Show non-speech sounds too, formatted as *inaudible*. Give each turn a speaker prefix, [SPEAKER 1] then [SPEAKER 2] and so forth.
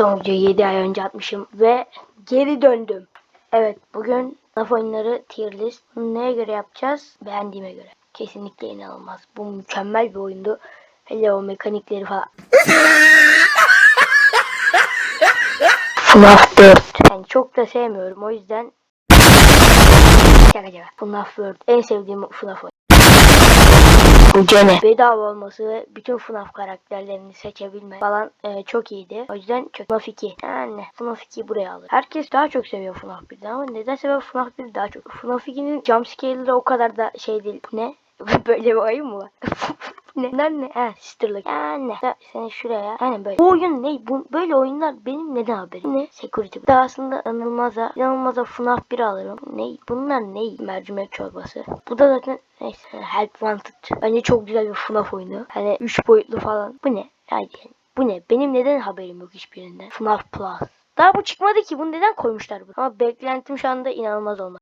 [SPEAKER 1] son videoyu 7 ay önce atmışım ve geri döndüm. Evet bugün FNAF oyunları tier list. Neye göre yapacağız? Beğendiğime göre. Kesinlikle inanılmaz. Bu mükemmel bir oyundu. Hele o mekanikleri falan. FNAF 4. Yani çok da sevmiyorum o yüzden Şaka şaka. FNAF World. En sevdiğim FNAF. Gene bedava olması ve bütün FNAF karakterlerini seçebilme falan e, çok iyiydi. O yüzden çok FNAF 2. Yani FNAF 2 buraya alır. Herkes daha çok seviyor FNAF 1'den ama nedense ben FNAF 1 daha çok. FNAF 2'nin jumpscare'ları o kadar da şey değil. Ne? *laughs* Böyle bir oyun mu var? Ne? Ne? Ha sisterlık. Yani ya sen şuraya. Yani böyle. Bu oyun ne? Bu, böyle oyunlar benim neden haberim? Ne? Security. Daha aslında inanılmaza, inanılmaza FNAF 1 alırım. Ne? Bunlar ne? Mercimek çorbası. Bu da zaten neyse. Help Wanted. Bence çok güzel bir FNAF oyunu. Hani 3 boyutlu falan. Bu ne? Yani bu ne? Benim neden haberim yok hiçbirinden? FNAF Plus. Daha bu çıkmadı ki. Bunu neden koymuşlar bunu? Ama beklentim şu anda inanılmaz olmak.